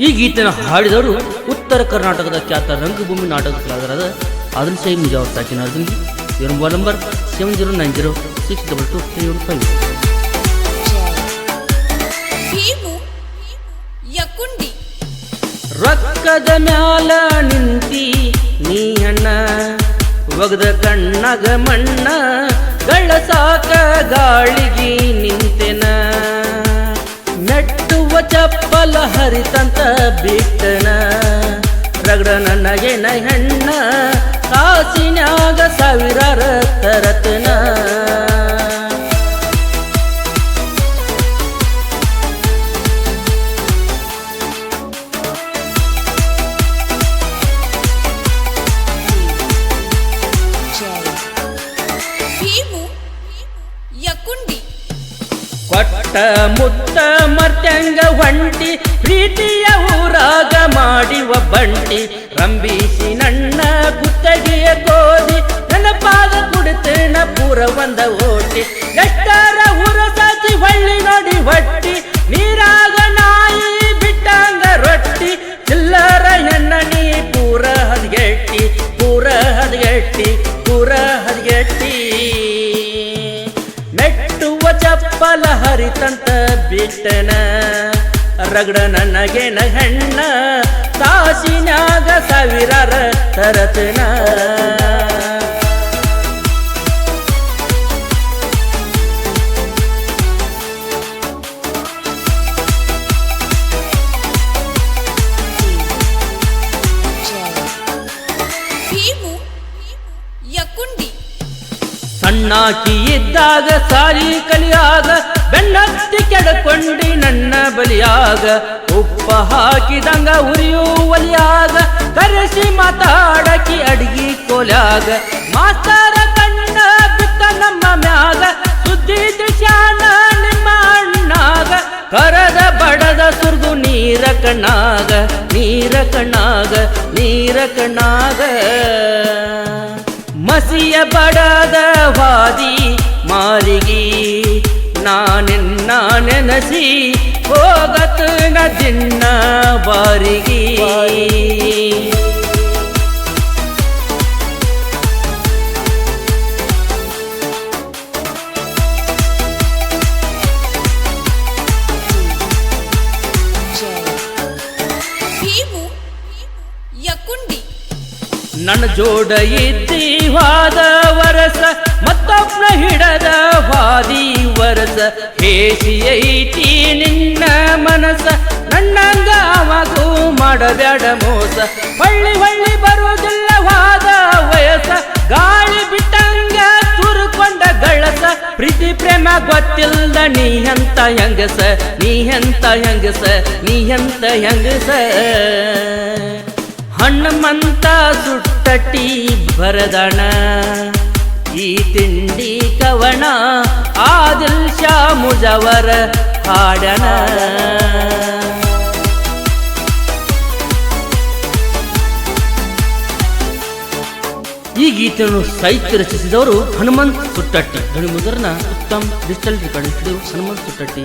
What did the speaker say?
ಈ ಗೀತನ ಹಾಡಿದವರು ಉತ್ತರ ಕರ್ನಾಟಕದ ಖ್ಯಾತ ರಂಗಭೂಮಿ ನಾಟಕ ಕಲಾವಿದರಾದ ಆದಲ್ ಶೈ ಮುಜಾವರ್ ಸಾಕಿನ ಅರ್ಜುನ್ಗಿ ಇವರ mobile number seven zero nine zero six double two three one five ರೊಕ್ಕದ ಮ್ಯಾಲ ನಿಂತಿ ನೀ ಅಣ್ಣ ಒಗದ ಕಣ್ಣಗ ಮಣ್ಣ ಗಳಸಾಕ ಗಾಳಿಗೆ ನಿಂತೆನ. ಮೆಟ್ಟುವ ಚಪ್ಪಲ ಹರಿತಂತ ಬಿಟ್ಟನ ರಗಡ ಎಣ ಹೆಣ್ಣ ಕಾಸಿನಾಗ ಸಾವಿರಾರ ತರತನ ಕೊಟ್ಟ ಮುತ್ತ ಮರ್ತ್ಯಂಗ ಹೊಂಟಿ ಪ್ರೀತಿಯ ಊರಾಗ ಮಾಡಿವ ಬಂಟಿ ರಂಬಿಸಿ ನನ್ನ ಗುತ್ತಗೆಯ ಗೋಧಿ ನೆನಪಾದ ಕುಡಿತೇನ ಪೂರ ಒಂದ ಓಟಿ ಎಷ್ಟರ ಊರ ಸಾಚಿ ಹೊಳ್ಳಿ ನೋಡಿ ಹೊಟ್ಟಿ ನೀರಾಗ ನಾಯಿ ಬಿಟ್ಟಂಗ ರೊಟ್ಟಿ ಚಿಲ್ಲರ ಹೆಣ್ಣ ನೀ ಪೂರ ಹದಗೆಟ್ಟಿ ಪೂರ ಹದಗೆಟ್ಟಿ ಪೂರ ಹದಗೆಟ್ಟಿ ಹರಿತಂತ ಬಿಟ್ಟನ? ರಗಡ ನನಗೆನ ಹೆಣ್ಣ? ತಾಸಿನ್ಯಾಗ ಸಾವಿರಾರ ತರತನ. ಭೀಮು ಯಕುಂಡಿ. ಸಣ್ಣಾಕಿ ಇದ್ದಾಗ ಸಾರಿ ಕಲಿಯಾಗ ಬೆನ್ನತ್ತಿ ಕೆಡಕೊಂಡಿ ನನ್ನ ಬಲಿಯಾಗ ಉಪ್ಪ ಹಾಕಿದಂಗ ಉರಿಯೂ ಒಲಿಯಾಗ ಕರೆಸಿ ಮಾತಾಡಕಿ ಅಡಿಗೆ ಕೋಲ್ಯಾಗ ಮಾಸ್ತರ ಕಣ್ಣ ಬಿತ್ತ ನಮ್ಮ ಮ್ಯಾಗ ಸುದ್ದಿ ದೃಶ್ಯಾನ ನಿಮ್ಮ ಅಣ್ಣಾಗ ಕರದ ಬಡದ ಸುರ್ದು ನೀರ ಕಣ್ಣಾಗ ನೀರ ಕಣ್ಣಾಗ ನೀರ ಕಣ್ಣಾಗ ಮಸಿಯ ಬಡದ ವಾದಿ ಮಾರಿಗಿ ನಾನಿನ್ನ ನೆನಸಿ ಹೋಗತು ನ ದಿನ್ನ ಬಾರಿಗಿ. ಭೀಮು ಯಕುಂಡಿ. ನನ್ನ ಜೋಡ ಇದ್ದಿ ವಾದ ವರಸ ಮತ್ತೊಬ್ಬನ ಹಿಡದ ವಾದಿ ವರಸ. ಹೇಸಿ ಐತಿ ನಿನ್ನ ಮನಸ ನನ್ನಂಗ ಅವಾಗೂ ಮಾಡಬೇಡ ಮೋಸ. ಹೊಳ್ಳಿ ಹೊಳ್ಳಿ ಬರುವುದಿಲ್ಲ ವಾದ ವಯಸ್ಸ ಗಾಳಿ ಬಿಟ್ಟಂಗ ತುರುಕೊಂಡ ಗಳಸ. ಪ್ರೀತಿ, ಪ್ರೇಮ ಗೊತ್ತಿಲ್ಲ ನೀ ಎಂತ ಹೆಂಗಸ, ನೀ ಎಂತ ಹೆಂಗಸ, ನೀ ಎಂತ ಹೆಂಗಸ? ಹಣ್ಣಮಂತ ಸುಟ್ಟಟಿ ಬರದಣ ಈ ತಿಂಡಿ ಕವಣ, ಆದಿಲ್ ಶಾಮುಜವರ ಹಾಡಣ. ಈ ಗೀತೆಯನ್ನು ಸಾಹಿತ್ಯ ರಚಿಸಿದವರು ಹನುಮಂತ್ ಸುಟ್ಟಟ್ಟಿ. ಧ್ವನಿ ಮುದ್ರನ ಉತ್ತಮ್, ಡಿಜಿಟಲ್ ಸ್ಟುಡಿಯೋ ಹನುಮಂತ್ ಸುಟ್ಟಟ್ಟಿ.